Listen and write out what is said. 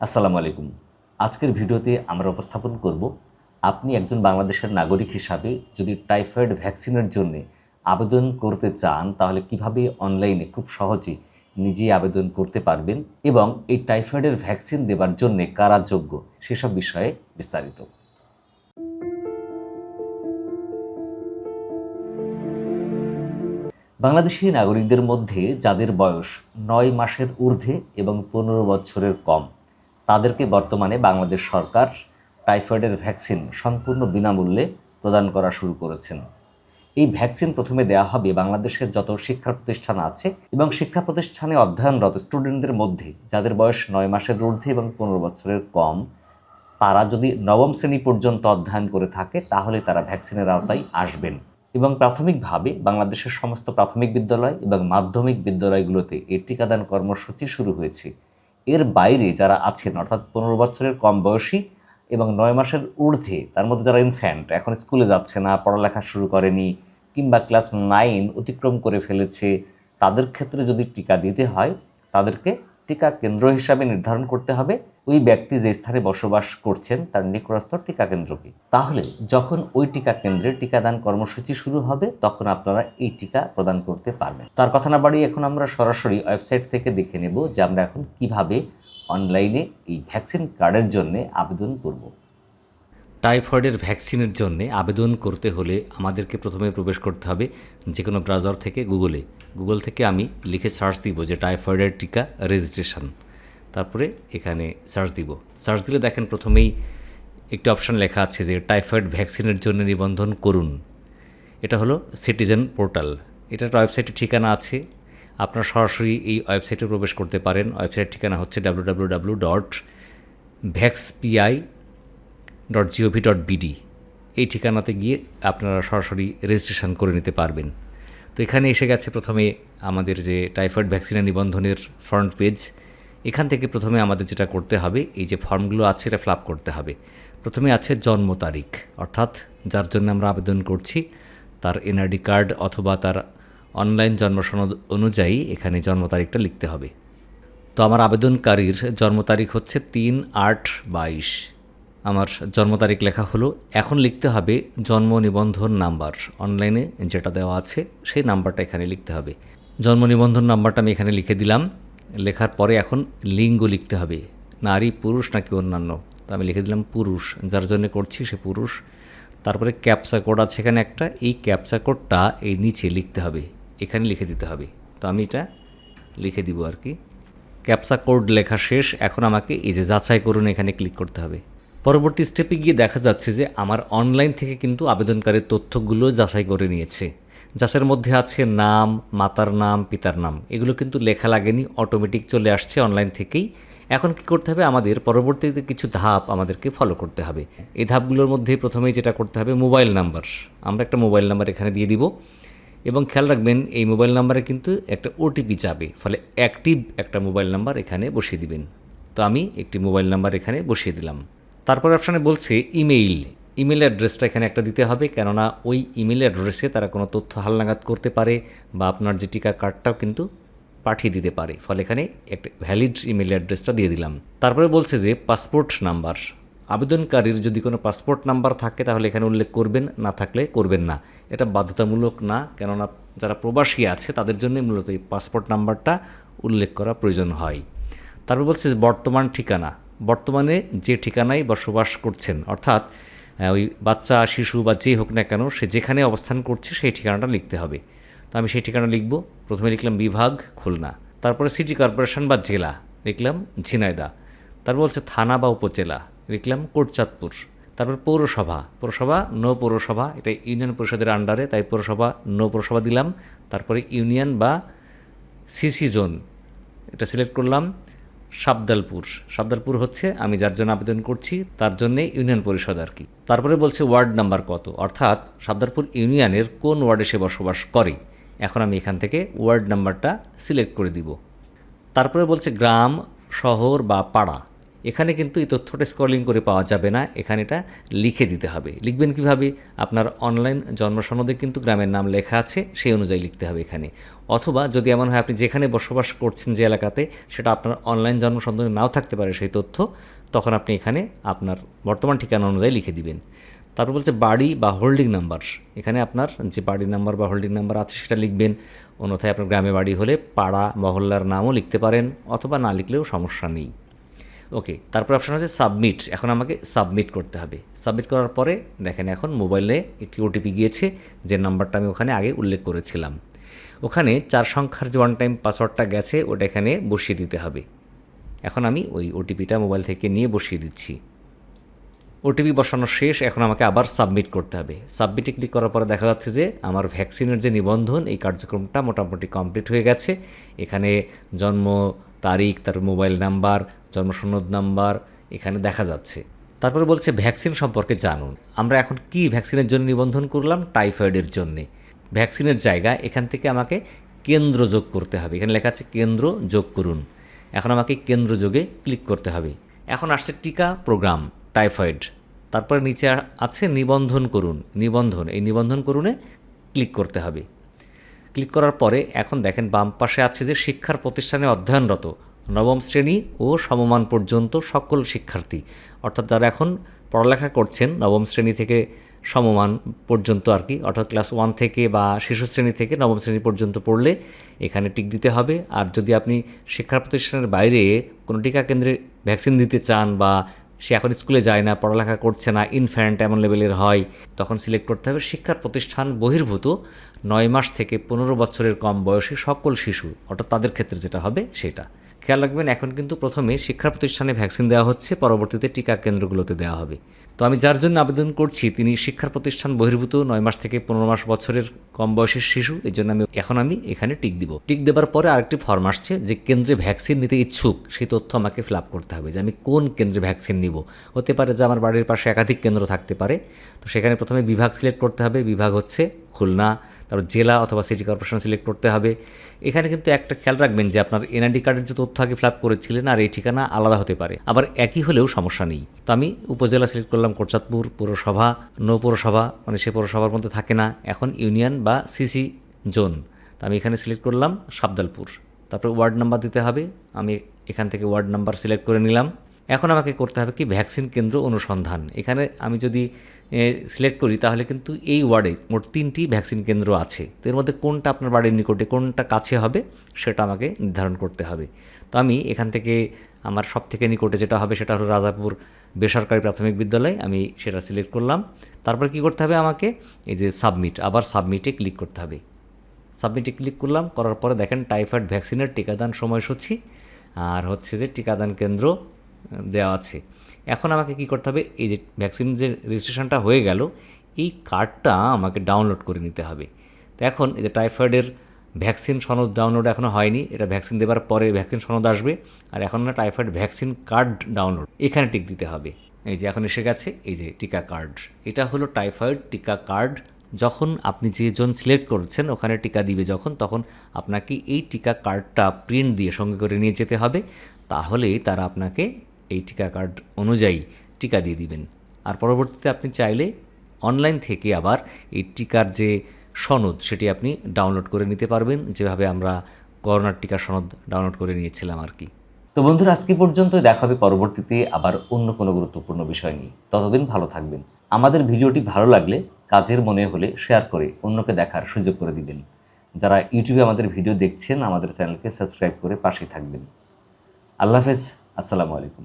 আসসালামু আলাইকুম। আজকের ভিডিওতে আমরা উপস্থাপন করব, আপনি একজন বাংলাদেশের নাগরিক হিসাবে যদি টাইফয়েড ভ্যাকসিনের জন্য আবেদন করতে চান, তাহলে কীভাবে অনলাইনে খুব সহজে নিজেই আবেদন করতে পারবেন এবং এই টাইফয়েডের ভ্যাকসিন দেবার জন্য কারা যোগ্য সেসব বিষয়ে বিস্তারিত। বাংলাদেশি নাগরিকদের মধ্যে যাদের বয়স নয় মাসের ঊর্ধ্বে এবং পনেরো বছরের কম তাদেরকে বর্তমানে বাংলাদেশ সরকার টাইফয়েডের ভ্যাকসিন সম্পূর্ণ বিনামূল্যে প্রদান করা শুরু করেছেন। এই ভ্যাকসিন প্রথমে দেওয়া হবে বাংলাদেশের যত শিক্ষা প্রতিষ্ঠান আছে এবং শিক্ষা প্রতিষ্ঠানে অধ্যয়নরত স্টুডেন্টদের মধ্যে, যাদের বয়স নয় মাসের ঊর্ধ্বে এবং পনেরো বছরের কম, তারা যদি নবম শ্রেণি পর্যন্ত অধ্যয়ন করে থাকে, তাহলে তারা ভ্যাকসিনের আওতায় আসবেন। এবং প্রাথমিকভাবে বাংলাদেশের সমস্ত প্রাথমিক বিদ্যালয় এবং মাধ্যমিক বিদ্যালয়গুলোতে এই টিকাদান কর্মসূচি শুরু হয়েছে। এর বাইরে যারা আছেন, অর্থাৎ পনেরো বছরের কম বয়সী এবং নয় মাসের ঊর্ধ্বে, তার মধ্যে যারা ইনফ্যান্ট এখন স্কুলে যাচ্ছে না, পড়ালেখা শুরু করেনি কিংবা ক্লাস নাইন অতিক্রম করে ফেলেছে, তাদের ক্ষেত্রে যদি টিকা দিতে হয়, তাদেরকে টিকা কেন্দ্র হিসাবে নির্ধারণ করতে হবে। ওই ব্যক্তি যে স্থানে বসবাস করছেন, তার নিকটস্থ টিকা কেন্দ্রকে তাহলে যখন ওই টিকা কেন্দ্রে টিকাদান কর্মসূচি শুরু হবে, তখন আপনারা এই টিকা প্রদান করতে পারবেন। তার কথা না বাড়িয়ে এখন আমরা সরাসরি ওয়েবসাইট থেকে দেখে নেব যে আমরা এখন কীভাবে অনলাইনে এই ভ্যাকসিন কার্ডের জন্য আবেদন করব। টাইফয়েডের ভ্যাকসিনের জন্য আবেদন করতে হলে আমাদেরকে প্রথমে প্রবেশ করতে হবে যে কোনো ব্রাউজার থেকে গুগলে। গুগল থেকে আমি লিখে সার্চ দিব যে টাইফয়েডের টিকা রেজিস্ট্রেশন। তারপরে এখানে সার্চ দিব। সার্চ দিলে দেখেন প্রথমেই একটি অপশান লেখা আছে যে টাইফয়েড ভ্যাকসিনের জন্য নিবন্ধন করুন। এটা হলো সিটিজেন পোর্টাল। এটার ওয়েবসাইটের ঠিকানা আছে। আপনারা সরাসরি এই ওয়েবসাইটে প্রবেশ করতে পারেন। ওয়েবসাইটের ঠিকানা হচ্ছে W W W dot vaxepi dot G O V dot BD এই ঠিকানাতে গিয়ে আপনারা সরাসরি রেজিস্ট্রেশন করে নিতে পারবেন। তো এখানে এসে গেছে প্রথমে আমাদের যে টাইফয়েড ভ্যাকসিনের নিবন্ধনের ফ্রন্ট পেজ এখান থেকে প্রথমে আমাদের যেটা করতে হবে, এই যে ফর্মগুলো আছে এটা ফিল করতে হবে। প্রথমে আছে জন্ম তারিখ, অর্থাৎ যার জন্য আমরা আবেদন করছি, তার এনআরডি কার্ড অথবা তার অনলাইন জন্ম সনদ অনুযায়ী এখানে জন্ম তারিখটা লিখতে হবে। তো আমার আবেদনকারীর জন্ম তারিখ হচ্ছে তিন আট বাইশ। আমার জন্ম তারিখ লেখা হলো। এখন লিখতে হবে জন্ম নিবন্ধন নাম্বার। অনলাইনে যেটা দেওয়া আছে, সেই নাম্বারটা এখানে লিখতে হবে। জন্ম নিবন্ধন নাম্বারটা আমি এখানে লিখে দিলাম। লেখার পরে এখন লিঙ্গ লিখতে হবে। নারী, পুরুষ নাকি অন্যান্য? তো আমি লিখে দিলাম পুরুষ। যার জন্য করছি সে পুরুষ। তারপরে ক্যাপচা কোড আছে এখানে একটা। এই ক্যাপচা কোডটা এই নিচে লিখতে হবে। এখানে লিখে দিতে হবে। তো আমি এটা লিখে দিব আর কি। ক্যাপসা কোড লেখা শেষ। এখন আমাকে এই যে যাচাই করুন এখানে ক্লিক করতে হবে। পরবর্তী স্টেপে গিয়ে দেখা যাচ্ছে যে আমার অনলাইন থেকে কিন্তু আবেদনকারীর তথ্যগুলো যাচাই করে নিয়েছে। যাচাইয়ের মধ্যে আছে নাম, মাতার নাম, পিতার নাম। এগুলো কিন্তু লেখা লাগেনি অটোমেটিক চলে আসছে অনলাইন থেকেই। এখন কি করতে হবে? আমাদের পরবর্তীতে কিছু ধাপ আমাদেরকে ফলো করতে হবে। এই ধাপগুলোর মধ্যে প্রথমেই যেটা করতে হবে মোবাইল নাম্বার আমরা একটা মোবাইল নাম্বার এখানে দিয়ে দিব। এবং খেয়াল রাখবেন, এই মোবাইল নাম্বারে কিন্তু একটা ওটিপি যাবে। ফলে অ্যাক্টিভ একটা মোবাইল নাম্বার এখানে বসিয়ে দিবেন। তো আমি একটি মোবাইল নাম্বার এখানে বসিয়ে দিলাম। তারপর অপশানে বলছে ইমেইল। ইমেল অ্যাড্রেসটা এখানে একটা দিতে হবে, কেননা ওই ইমেল অ্যাড্রেসে তারা কোনো তথ্য হালনাগাদ করতে পারে বা আপনার যে টিকা কার্ডটাও কিন্তু পাঠিয়ে দিতে পারে। ফলে এখানে একটা ভ্যালিড ইমেল অ্যাড্রেসটা দিয়ে দিলাম। তারপরে বলছে যে পাসপোর্ট নাম্বার। আবেদনকারীর যদি কোনো পাসপোর্ট নাম্বার থাকে তাহলে এখানে উল্লেখ করবেন, না থাকলে করবেন না। এটা বাধ্যতামূলক না, কেননা যারা প্রবাসী আছে তাদের জন্যই মূলত এই পাসপোর্ট নাম্বারটা উল্লেখ করা প্রয়োজন হয়। তারপর বলছে বর্তমান ঠিকানা। বর্তমানে যে ঠিকানায় বসবাস করছেন, অর্থাৎ ওই বাচ্চা, শিশু বা যেই হোক না কেন, সে যেখানে অবস্থান করছে সেই ঠিকানাটা লিখতে হবে। তো আমি সেই ঠিকানা লিখব। প্রথমে লিখলাম বিভাগ, খুলনা। তারপরে সিটি কর্পোরেশন বা জেলা, লিখলাম ঝিনাইদা তারপর বলছে থানা বা উপজেলা, লিখলাম কোটচাঁদপুর। তারপর পৌরসভা পৌরসভা, নৌ পৌরসভা, এটা ইউনিয়ন পরিষদের আন্ডারে, তাই পৌরসভা, নৌ পৌরসভা দিলাম। তারপরে ইউনিয়ন বা সিসি জোন, এটা সিলেক্ট করলাম। সাবদালপুর সাবদালপুর হচ্ছে, আমি যার জন্য আবেদন করছি, তার জন্যে ইউনিয়ন পরিষদ আর কি। তারপরে বলছে ওয়ার্ড নাম্বার কত? অর্থাৎ সাবদালপুর ইউনিয়নের কোন ওয়ার্ডে সে বসবাস করে? এখন আমি এখান থেকে ওয়ার্ড নাম্বারটা সিলেক্ট করে দিব। তারপরে বলছে গ্রাম, শহর বা পাড়া। এখানে কিন্তু এই তথ্যটা স্ক্রলিং করে পাওয়া যাবে না, এখানে এটা লিখে দিতে হবে। লিখবেন কীভাবে? আপনার অনলাইন জন্ম জন্মসনদে কিন্তু গ্রামের নাম লেখা আছে, সেই অনুযায়ী লিখতে হবে এখানে। অথবা যদি এমন হয় আপনি যেখানে বসবাস করছেন যে এলাকাতে, সেটা আপনার অনলাইন জন্মসনদে নাও থাকতে পারে সেই তথ্য, তখন আপনি এখানে আপনার বর্তমান ঠিকানা অনুযায়ী লিখে দিবেন। তারপর বলছে বাড়ি বা হোল্ডিং নাম্বার এখানে আপনার যে বাড়ি নাম্বার বা হোল্ডিং নাম্বার আছে সেটা লিখবেন। অন্যথায় আপনার গ্রামে বাড়ি হলে পাড়া, মহল্লার নামও লিখতে পারেন, অথবা না লিখলেও সমস্যা নেই। ওকে তারপর অপশন হচ্ছে সাবমিট এখন আমাকে সাবমিট করতে হবে। সাবমিট করার পরে দেখেন এখন মোবাইলে একটি ওটিপি গিয়েছে, যে নাম্বারটা আমি ওখানে আগে উল্লেখ করেছিলাম। ওখানে চার সংখ্যার যে ওয়ান টাইম পাসওয়ার্ডটা গেছে, ওটা এখানে বসিয়ে দিতে হবে। এখন আমি ওই ওটিপিটা মোবাইল থেকে নিয়ে বসিয়ে দিচ্ছি। ওটিপি বসানো শেষ, এখন আমাকে আবার সাবমিট করতে হবে। সাবমিটে ক্লিক করার পরে দেখা যাচ্ছে যে আমার ভ্যাকসিনের যে নিবন্ধন, এই কার্যক্রমটা মোটামুটি কমপ্লিট হয়ে গেছে। এখানে জন্ম তারিখ, তার মোবাইল নাম্বার, জন্মসনদ নাম্বার এখানে দেখা যাচ্ছে। তারপরে বলছে, ভ্যাকসিন সম্পর্কে জানুন। আমরা এখন কি ভ্যাকসিনের জন্য নিবন্ধন করলাম? টাইফয়েডের জন্যে। ভ্যাকসিনের জায়গা, এখান থেকে আমাকে কেন্দ্র যোগ করতে হবে। এখানে লেখা আছে, কেন্দ্র যোগ করুন। এখন আমাকে কেন্দ্র যোগে ক্লিক করতে হবে। এখন আসছে টিকা প্রোগ্রাম, টাইফয়েড। তারপরে নিচে আছে নিবন্ধন করুন। নিবন্ধন, এই নিবন্ধন করুনে ক্লিক করতে হবে। ক্লিক করার পরে এখন দেখেন বাম পাশে আছে যে শিক্ষার প্রতিষ্ঠানে অধ্যয়নরত নবম শ্রেণি ও সমমান পর্যন্ত সকল শিক্ষার্থী। অর্থাৎ যারা এখন পড়ালেখা করছেন, নবম শ্রেণি থেকে সমমান পর্যন্ত আর কি, অর্থাৎ ক্লাস ওয়ান থেকে বা শিশু শ্রেণি থেকে নবম শ্রেণি পর্যন্ত পড়লে এখানে টিক দিতে হবে। আর যদি আপনি শিক্ষা প্রতিষ্ঠানের বাইরে কোনো টিকা কেন্দ্রে ভ্যাকসিন দিতে চান বা সে এখন স্কুলে যায় না, পড়ালেখা করছে না ইনফ্যান্ট এমন লেভেলের হয়। তখন সিলেক্ট করতে হবে শিক্ষার প্রতিষ্ঠান বহির্ভূত। নয় মাস থেকে পনেরো বছরের কম বয়সী সকল শিশু, অর্থাৎ তাদের ক্ষেত্রে যেটা হবে সেটা। খেয়াল রাখবেন, এখন কিন্তু প্রথমে শিক্ষা প্রতিষ্ঠানে ভ্যাকসিন দেওয়া হচ্ছে, পরবর্তীতে টিকা কেন্দ্রগুলোতে দেওয়া হবে। তো আমি যার জন্য আবেদন করছি, তিনি শিক্ষা প্রতিষ্ঠান বহির্ভূত, নয় মাস থেকে পনেরো মাস বছরের কম বয়সের শিশু, এই জন্য আমি এখন আমি এখানে টিক দিব। টিক দেওয়ার পরে আরেকটি ফর্ম আসছে যে কেন্দ্রে ভ্যাকসিন নিতে ইচ্ছুক, সেই তথ্য আমাকে ফিল করতে হবে যে আমি কোন কেন্দ্রে ভ্যাকসিন নিব। হতে পারে যে আমার বাড়ির পাশে একাধিক কেন্দ্র থাকতে পারে, তো সেখানে প্রথমে বিভাগ সিলেক্ট করতে হবে, বিভাগ হচ্ছে খুলনা, তারপর জেলা অথবা সিটি কর্পোরেশন সিলেক্ট করতে হবে। এখানে কিন্তু একটা খেয়াল রাখবেন যে আপনার এনআইডি কার্ডের যে তথ্য আগে ফিল আপ করেছিলেন আর এই ঠিকানা আলাদা হতে পারে। আবার একই হলেও সমস্যা নেই। তো আমি উপজেলা সিলেক্ট করলাম কোরচাঁদপুর পৌরসভা, নৌ পৌরসভা মানে সে পৌরসভার মধ্যে থাকে না। এখন ইউনিয়ন বা সিসি জোন তো আমি এখানে সিলেক্ট করলাম সাবদালপুর তারপর ওয়ার্ড নাম্বার দিতে হবে। আমি এখান থেকে ওয়ার্ড নাম্বার সিলেক্ট করে নিলাম। এখন আমাকে করতে হবে কি ভ্যাকসিন কেন্দ্র অনুসন্ধান। এখানে আমি যদি সিলেক্ট করি, তাহলে কিন্তু এই ওয়ার্ডে মোট তিনটি ভ্যাকসিন কেন্দ্র আছে। তো এর মধ্যে কোনটা আপনার বাড়ির নিকটে, কোনটা কাছে হবে, সেটা আমাকে নির্ধারণ করতে হবে। তো আমি এখান থেকে আমার সব থেকে নিকটে যেটা হবে, সেটা হলো রাজাপুর বেসরকারি প্রাথমিক বিদ্যালয়, আমি সেটা সিলেক্ট করলাম। তারপর কি করতে হবে আমাকে? এই যে সাবমিট আবার সাবমিটে ক্লিক করতে হবে। সাবমিটে ক্লিক করলাম, করার পরে দেখেন টাইফয়েড ভ্যাকসিনের টিকাদান সময়সূচি, আর হচ্ছে যে টিকাদান কেন্দ্র দেওয়া আছে। এখন আমাকে কি করতে হবে? এই যে ভ্যাকসিন যে রেজিস্ট্রেশনটা হয়ে গেল, এই কার্ডটা আমাকে ডাউনলোড করে নিতে হবে। তো এখন এই যে টাইফয়েডের ভ্যাকসিন সনদ ডাউনলোড এখনও হয়নি, এটা ভ্যাকসিন দেওয়ার পরে ভ্যাকসিন সনদ আসবে, আর এখন না টাইফয়েড ভ্যাকসিন কার্ড ডাউনলোড এখানে টিক দিতে হবে। এই যে এখন এসে গেছে, এই যে টিকা কার্ড এটা হলো টাইফয়েড টিকা কার্ড যখন আপনি যেজন সিলেক্ট করছেন, ওখানে টিকা দিবে যখন, তখন আপনাকে এই টিকা কার্ডটা প্রিন্ট দিয়ে সঙ্গে করে নিয়ে যেতে হবে। তাহলেই তারা আপনাকে এই টিকা কার্ড অনুযায়ী টিকা দিয়ে দিবেন। আর পরবর্তীতে আপনি চাইলে অনলাইন থেকে আবার এই টিকার যে সনদ, সেটি আপনি ডাউনলোড করে নিতে পারবেন। যেভাবে আমরা করোনার টিকা সনদ ডাউনলোড করে নিয়েছিলাম আর কি। তো বন্ধুরা, আজকে পর্যন্ত দেখা হবে পরবর্তীতে আবার অন্য কোনো গুরুত্বপূর্ণ বিষয় নিয়ে। ততদিন ভালো থাকবেন। আমাদের ভিডিওটি ভালো লাগলে কাজের মনে হলে শেয়ার করে অন্যকে দেখার সুযোগ করে দিবেন। যারা ইউটিউবে আমাদের ভিডিও দেখছেন, আমাদের চ্যানেলকে সাবস্ক্রাইব করে পাশে থাকবেন। আল্লাহ হাফেজ। আসসালামু আলাইকুম।